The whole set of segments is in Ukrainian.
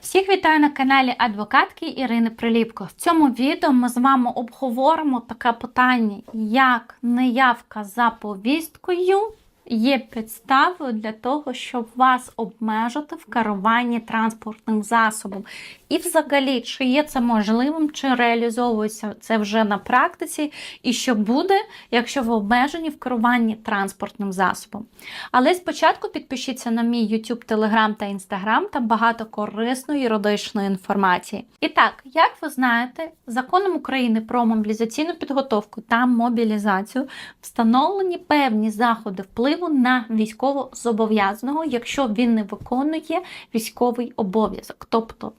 Всіх вітаю на каналі адвокатки Ірини Приліпко. В цьому відео ми з вами обговоримо таке питання, як неявка за повісткою є підставою для того, щоб вас обмежити в керуванні транспортним засобом. І взагалі, чи є це можливим, чи реалізовується це вже на практиці, і що буде, якщо ви обмежені в керуванні транспортним засобом. Але спочатку підпишіться на мій YouTube, Telegram та Instagram, там багато корисної юридичної інформації. І так, як ви знаєте, законом України про мобілізаційну підготовку та мобілізацію встановлені певні заходи впливу на військовозобов'язаного, якщо він не виконує військовий обов'язок. Тобто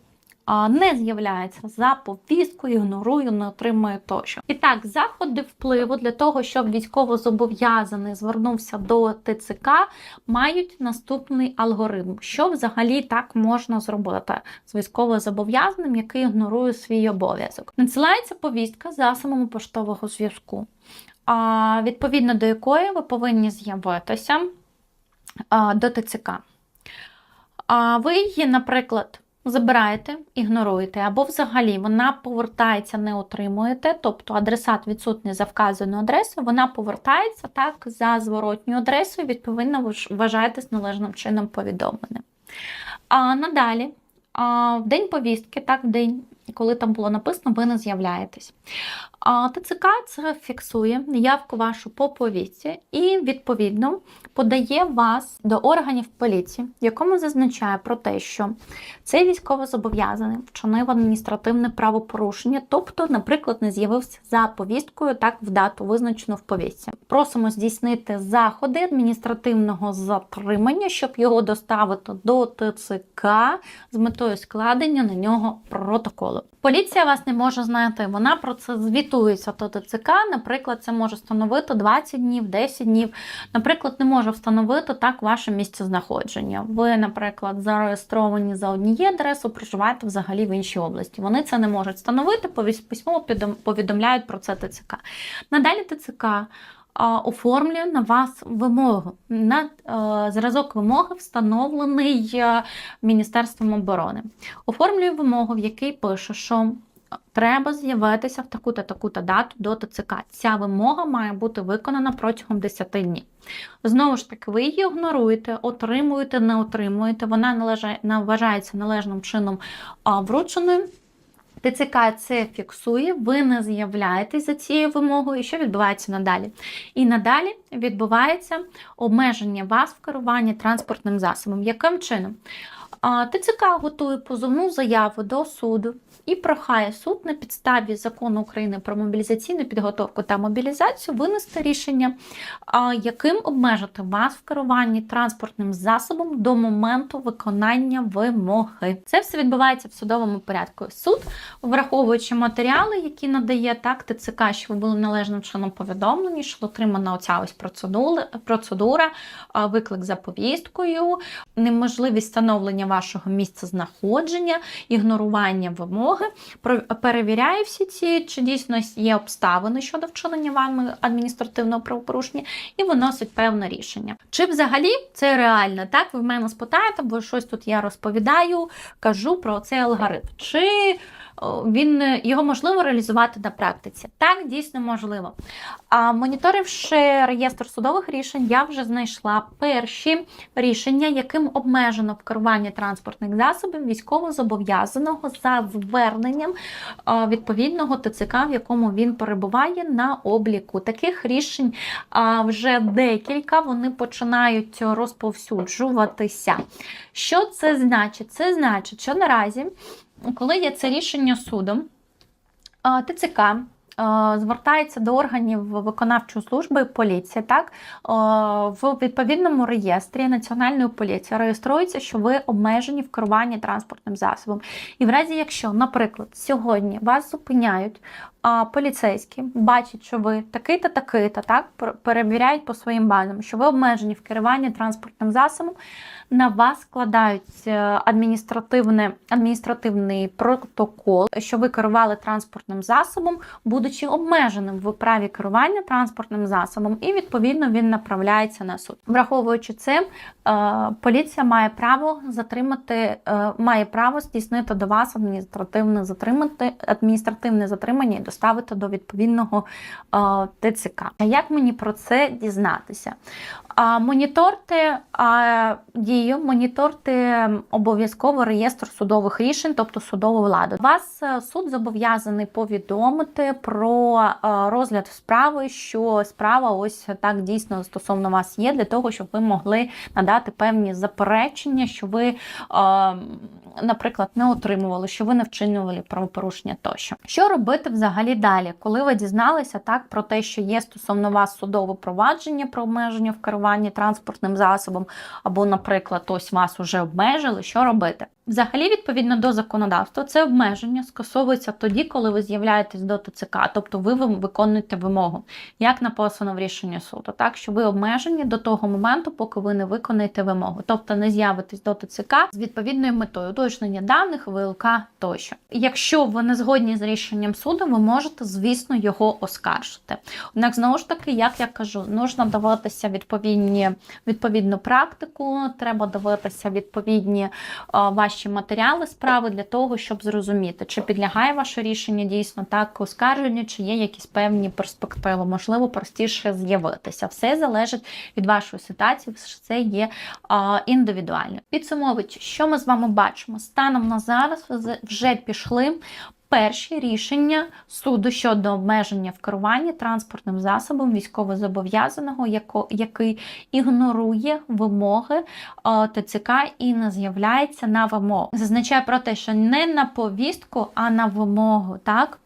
не з'являється за повісткою, ігнорує, не отримує тощо. І так, заходи впливу для того, щоб військовозобов'язаний звернувся до ТЦК, мають наступний алгоритм, що взагалі так можна зробити з військовозобов'язаним, який ігнорує свій обов'язок. Надсилається повістка засобами поштового зв'язку, відповідно до якої ви повинні з'явитися до ТЦК. Ви її, наприклад, забираєте, ігноруєте, або взагалі вона повертається, не отримуєте, тобто адресат відсутній за вказану адресу, вона повертається так за зворотню адресою, відповідно, ви вважаєтесь належним чином повідомленим. А надалі, в день повістки, так, в день, коли там було написано, ви не з'являєтесь. А ТЦК це фіксує явку вашу по повістці і, відповідно, подає вас до органів поліції, в якому зазначає про те, що цей військовозобов'язаний вчинив адміністративне правопорушення, тобто, наприклад, не з'явився за повісткою так в дату, визначену в повістці. Просимо здійснити заходи адміністративного затримання, щоб його доставити до ТЦК з метою складення на нього протоколу. Поліція вас не може знайти, вона про це звітується до ТЦК. Наприклад, це може встановити 20 днів, 10 днів. Наприклад, не може встановити так ваше місце знаходження. Ви, наприклад, зареєстровані за однією адресою, проживаєте взагалі в іншій області. Вони це не можуть встановити, письмово повідомляють про це ТЦК. Надалі ТЦК оформлює на вас вимогу. На зразок вимоги встановлений е, Міністерством оборони. Оформлює вимогу, в якій пише, що треба з'явитися в таку-то таку-то дату до ТЦК. Ця вимога має бути виконана протягом 10 днів. Знову ж таки, ви її ігноруєте, отримуєте, не отримуєте. Вона належає, вважається належним чином врученою. ТЦК це фіксує, ви не з'являєтесь за цією вимогою, і що відбувається надалі? І надалі відбувається обмеження вас в керуванні транспортним засобом. Яким чином? А, ТЦК готує позовну заяву до суду і прохає суд на підставі закону України про мобілізаційну підготовку та мобілізацію винести рішення, яким обмежити вас в керуванні транспортним засобом до моменту виконання вимоги. Це все відбувається в судовому порядку. Суд, враховуючи матеріали, які надає так ТЦК, що ви були належним чином повідомлені, що отримана оця ось процедура, процедура, виклик за повісткою, неможливість встановлення вашого місця знаходження, ігнорування вимоги, перевіряє всі ці, чи дійсно є обставини щодо вчинення вами адміністративного правопорушення, і виносить певне рішення. Чи взагалі це реально? Так, ви в мене спитаєте, бо щось тут я розповідаю, кажу про цей алгоритм. Чи він е, його можливо реалізувати на практиці? Так, дійсно можливо. А моніторивши реєстр судових рішень, я вже знайшла перші рішення, яким обмежено в керуванні транспортних засобів військовозобов'язаного за зверненням е, відповідного ТЦК, в якому він перебуває на обліку. Таких рішень вже декілька, вони починають розповсюджуватися. Що це значить? Це значить, що наразі, коли є це рішення судом, ТЦК звертається до органів виконавчої служби поліції, так в відповідному реєстрі Національної поліції реєструється, що ви обмежені в керуванні транспортним засобом. І в разі, якщо, наприклад, сьогодні вас зупиняють а, поліцейські бачать, що ви такий-то, такий-то, так, пер- перевіряють по своїм базам, що ви обмежені в керуванні транспортним засобом, на вас складають е, адміністративне, адміністративний протокол, що ви керували транспортним засобом, будучи обмеженим в праві керування транспортним засобом, і відповідно він направляється на суд. Враховуючи це, е, поліція має право затримати, е, має право здійснити до вас адміністративне затримати адміністративне затримання і доставити до відповідного ТЦК. А Як мені про це дізнатися? Моніторте дію, моніторте обов'язково реєстр судових рішень, тобто судову владу. Вас е, суд зобов'язаний повідомити про е, розгляд справи, що справа ось так дійсно стосовно вас є, для того, щоб ви могли надати певні заперечення, що ви, наприклад, не отримували, що ви не вчинювали правопорушення тощо. Що робити взагалі далі, коли ви дізналися так про те, що є стосовно вас судове провадження про обмеження в керуванні транспортним засобом, або, наприклад, ось вас уже обмежили, що робити? Взагалі, відповідно до законодавства, це обмеження скасовується тоді, коли ви з'являєтесь до ТЦК, тобто ви виконуєте вимогу, як написано в рішенні суду, так що ви обмежені до того моменту, поки ви не виконаєте вимогу, тобто не з'явитесь до ТЦК з відповідною метою уточнення даних, ВЛК тощо. Якщо ви не згодні з рішенням суду, ви можете, звісно, його оскаржити. Однак, знову ж таки, як я кажу, нужно дивитися відповідні відповідну практику, треба дивитися відповідні ваші матеріали справи для того, щоб зрозуміти, чи підлягає ваше рішення дійсно так оскарженню, чи є якісь певні перспективи, можливо, простіше з'явитися. Все залежить від вашої ситуації, все є індивідуально. Підсумовуючи, що ми з вами бачимо? Станом на зараз вже пішли. Перші рішення суду щодо обмеження в керуванні транспортним засобом військовозобов'язаного, який ігнорує вимоги е, ТЦК і не з'являється на вимогу. Зазначає про те, що не на повістку, а на вимогу, так?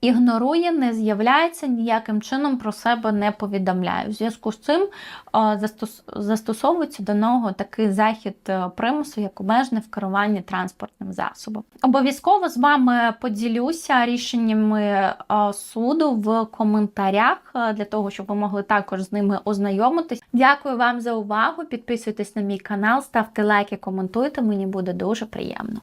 Ігнорує, не з'являється, ніяким чином про себе не повідомляє. У зв'язку з цим е, застосовується до нього такий захід е, примусу, як обмежене в керуванні транспортним засобом. Обов'язково з вами поділюся рішеннями е, суду в коментарях для того, щоб ви могли також з ними ознайомитись. Дякую вам за увагу. Підписуйтесь на мій канал, ставте лайки, коментуйте. Мені буде дуже приємно.